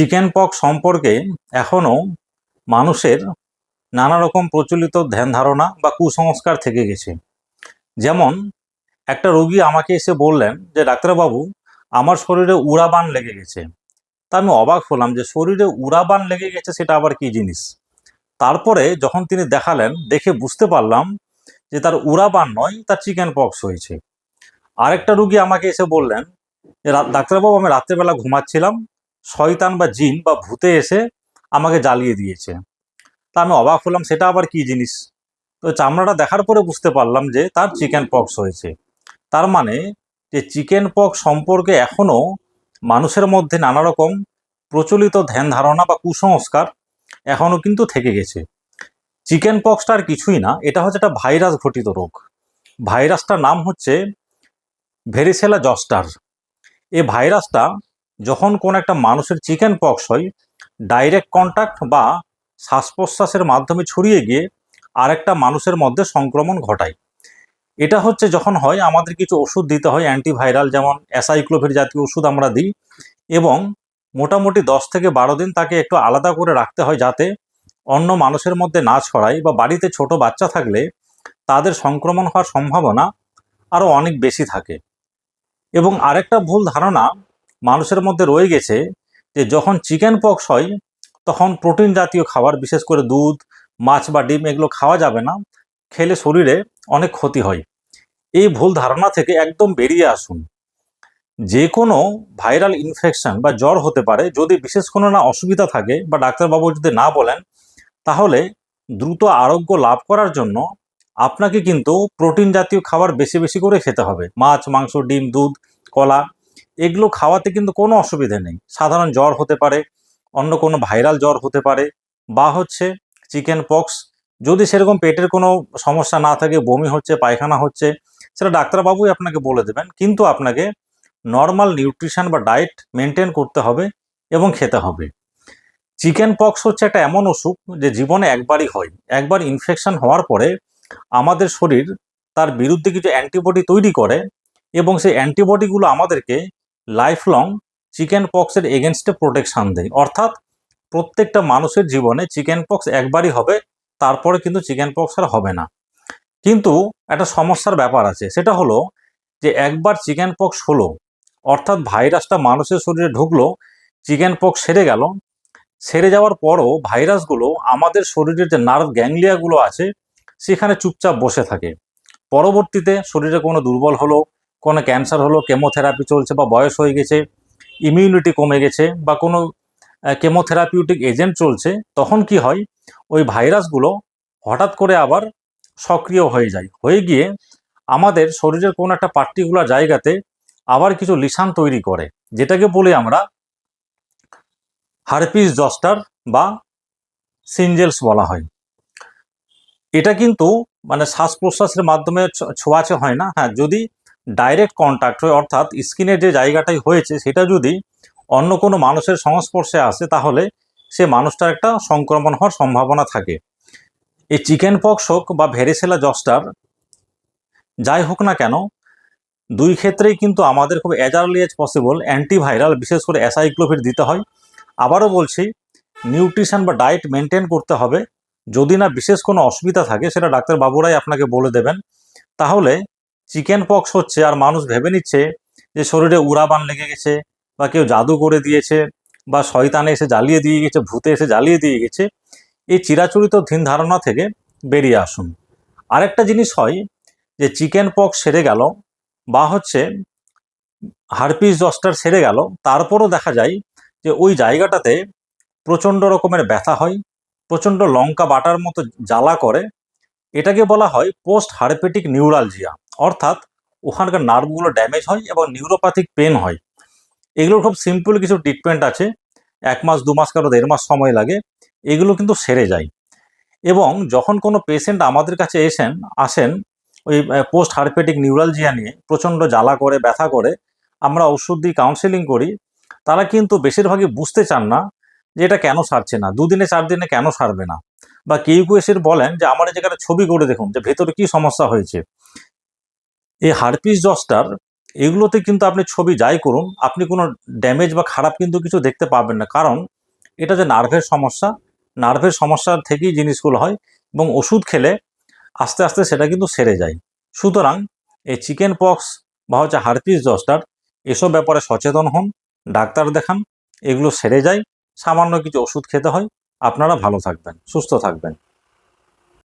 Chicken pox সম্পর্কে এখনও মানুষের নানা রকম প্রচলিত ধ্যান ধারণা বা কুসংস্কার থেকে গেছে। যেমন, একটা রোগী আমাকে এসে বললেন যে, ডাক্তারবাবু, আমার শরীরে উড়াবান লেগে গেছে। তা আমি অবাক হলাম যে, শরীরে উড়াবান লেগে গেছে সেটা আবার কি জিনিস? তারপরে যখন তিনি দেখালেন, দেখে বুঝতে পারলাম যে, তার উড়াবান নয়, তার চিকেন পক্স হয়েছে। আরেকটা রুগী আমাকে এসে বললেন যে, "রা- ডাক্তারবাবু, আমি রাত্রেবেলা ঘুমাচ্ছিলাম শয়তান বা জিন বা ভূতে এসে আমাকে জ্বালিয়ে দিয়েছে। তা আমি অবাক হলাম, সেটা আবার কি জিনিস? তো চামড়াটা দেখার পরে বুঝতে পারলাম যে তার চিকেন পক্স হয়েছে। তার মানে যে চিকেন পক্স সম্পর্কে এখনও মানুষের মধ্যে নানা রকম প্রচলিত ধ্যান ধারণা বা কুসংস্কার এখনও কিন্তু থেকে গেছে। চিকেন পক্সটা আর কিছুই না, এটা হচ্ছে একটা ভাইরাস ঘটিত রোগ। ভাইরাসটার নাম হচ্ছে ভেরিসেলা জস্টার। এই ভাইরাসটা যখন কোন একটা মানুষের চিকেন পক্স হয় ডাইরেক্ট কন্ট্যাক্ট বা শ্বাস প্রশ্বাসের মাধ্যমে ছড়িয়ে গিয়ে আরেকটা মানুষের মধ্যে সংক্রমণ ঘটায়। এটা হচ্ছে যখন হয়, আমাদের কিছু ওষুধ দিতে হয় অ্যান্টিভাইরাল যেমন অ্যাসাইক্লোভির জাতীয় ওষুধ আমরা দিই এবং মোটামুটি দশ থেকে বারো দিন তাকে একটু আলাদা করে রাখতে হয় যাতে অন্য মানুষের মধ্যে না ছড়ায় বা বাড়িতে ছোট বাচ্চা থাকলে তাদের সংক্রমণ হওয়ার সম্ভাবনা আরও অনেক বেশি থাকে। এবং আরেকটা ভুল ধারণা মানুষের মধ্যে রয়ে গেছে যে যখন চিকেন পক্স হয়, তখন প্রোটিন জাতীয় খাবার, বিশেষ করে দুধ, মাছ বা ডিম, এগুলো খাওয়া যাবে না। খেলে শরীরে অনেক ক্ষতি হয়। এই ভুল ধারণা থেকে একদম বেরিয়ে আসুন। যে কোনো ভাইরাল ইনফেকশন বা জ্বর হতে পারে, যদি বিশেষ কোনো না অসুবিধা থাকে বা ডাক্তারবাবু যদি না বলেন, তাহলে দ্রুত আরোগ্য লাভ করার জন্য আপনাকে কিন্তু প্রোটিন জাতীয় খাবার বেশি বেশি করে খেতে হবে। মাছ, মাংস, ডিম, দুধ, কলা এগুলো খাওয়াতে কিন্তু কোনো অসুবিধে নেই। সাধারণ জ্বর হতে পারে, অন্য কোনো ভাইরাল জ্বর হতে পারে, বা হচ্ছে চিকেন পক্স। যদি সেরকম পেটের কোনো সমস্যা না থাকে, বমি হচ্ছে, পায়খানা হচ্ছে, সেটা ডাক্তারবাবুই আপনাকে বলে দেবেন। কিন্তু আপনাকে নর্মাল নিউট্রিশন বা ডায়েট মেনটেন করতে হবে এবং খেতে হবে। চিকেন পক্স হচ্ছে একটা এমন অসুখ যে জীবনে একবারই হয়। একবার ইনফেকশন হওয়ার পরে আমাদের শরীর তার বিরুদ্ধে কিছু অ্যান্টিবডি তৈরি করে এবং সেই অ্যান্টিবডিগুলো আমাদেরকে লাইফ লং চিকেন পক্সের এগেনস্টে প্রোটেকশন দেয়। অর্থাৎ প্রত্যেকটা মানুষের জীবনে চিকেন পক্স একবারই হবে, তারপরে কিন্তু চিকেন পক্স আর হবে না। কিন্তু একটা সমস্যার ব্যাপার আছে, সেটা হলো যে একবার চিকেন পক্স হলো, অর্থাৎ ভাইরাসটা মানুষের শরীরে ঢুকলো চিকেন পক্স সেরে গেল, সেরে যাওয়ার পরও ভাইরাসগুলো আমাদের শরীরের যে নার্ভ গ্যাংলিয়াগুলো আছে, সেখানে চুপচাপ বসে থাকে। পরবর্তীতে শরীরে কোনো দুর্বল হলো কোনো ক্যান্সার হলো কেমোথেরাপি চলছে বা বয়স হয়ে গেছে ইমিউনিটি কমে গেছে বা কোনো কেমোথেরাপিউটিক এজেন্ট চলছে, তখন কি হয়? ওই ভাইরাসগুলো হঠাৎ করে আবার সক্রিয় হয়ে যায়। হয়ে গিয়ে আমাদের শরীরের কোনো একটা পার্টিকুলার জায়গাতে আবার কিছু লিসান তৈরি করে, যেটাকে বলি আমরা হারপিস জস্টার বা সিনজেলস বলা হয়। এটা কিন্তু মানে শ্বাস প্রশ্বাসের মাধ্যমে ছ- ছোঁয়াচে হয় না। হ্যাঁ যদি ডাইরেক্ট কন্ট্যাক্ট হয়, অর্থাৎ স্কিনের যে জায়গাটাই হয়েছে, সেটা যদি অন্য কোনো মানুষের সংস্পর্শে আসে, তাহলে সে মানুষটার একটা সংক্রমণ হওয়ার সম্ভাবনা থাকে। এই চিকেন পক্স হোক বা ভেরিসেলা জস্টার যাই হোক না কেন, দুই ক্ষেত্রেই কিন্তু আমাদের খুব অ্যাজার্লি এজ পসিবল অ্যান্টিভাইরাল বিশেষ করে অ্যাসাইক্লোভির দিতে হয়। আবারও বলছি নিউট্রিশন বা ডায়েট মেনটেন করতে হবে। যদি না বিশেষ কোনো অসুবিধা থাকে, সেটা ডাক্তারবাবুরাই আপনাকে বলে দেবেন। তাহলে চিকেন পক্স হচ্ছে আর মানুষ ভেবে নিচ্ছে যে শরীরে উড়াবান লেগে গেছে বা কেউ জাদু করে দিয়েছে বা শয়তানে এসে জ্বালিয়ে দিয়ে গেছে, ভূতে এসে জ্বালিয়ে দিয়ে গেছে। এই চিরাচরিত ধ্যান ধারণা থেকে বেরিয়ে আসুন। আরেকটা জিনিস হয় যে চিকেন পক্স সেরে গেল বা হচ্ছে হারপিস জস্টার সেরে গেল, তারপরও দেখা যায় যে ওই জায়গাটাতে প্রচণ্ড রকমের ব্যথা হয়, প্রচণ্ড লঙ্কা বাটার মতো জ্বালা করে। এটাকে বলা হয় পোস্ট হারপেটিক নিউরালজিয়া। অর্থাৎ ওখানকার নার্ভগুলো ড্যামেজ হয় এবং নিউরোপ্যাথিক পেন হয়। এগুলোর খুব সিম্পল কিছু ট্রিটমেন্ট আছে। এক মাস, দু মাস কারও দেড় মাস সময় লাগে, এগুলো কিন্তু সেরে যায়। এবং যখন কোনো পেশেন্ট আমাদের কাছে এসেন, আসেন, ওই পোস্ট হারপেটিক নিউরালজিয়া নিয়ে, প্রচণ্ড জ্বালা করে, ব্যথা করে, আমরা ওষুধ দিই কাউন্সেলিং করি, তারা কিন্তু বেশিরভাগই বুঝতে চান না যে এটা কেন সারছে না, দুদিনে, চার দিনে কেন সারবে না। বা কেউ কেউ এসে বলেন যে, আমার এই জায়গাটা ছবি করে দেখুন, যে ভেতরে কি সমস্যা হয়েছে। এই হারপিস জস্টার, এগুলোতে কিন্তু আপনি ছবি যাই করুন, আপনি কোনো ড্যামেজ বা খারাপ কিন্তু কিছু দেখতে পাবেন না। কারণ এটা যে নার্ভের সমস্যা নার্ভের সমস্যা থেকেই জিনিসগুলো হয় এবং ওষুধ খেলে আস্তে আস্তে সেটা কিন্তু সেরে যায়। সুতরাং এই চিকেন পক্স বা হচ্ছে হারপিস জস্টার, এসব ব্যাপারে সচেতন হন, ডাক্তার দেখান, এগুলো সেরে যায়, সামান্য কিছু ওষুধ খেতে হয়। আপনারা ভালো থাকবেন, সুস্থ থাকবেন।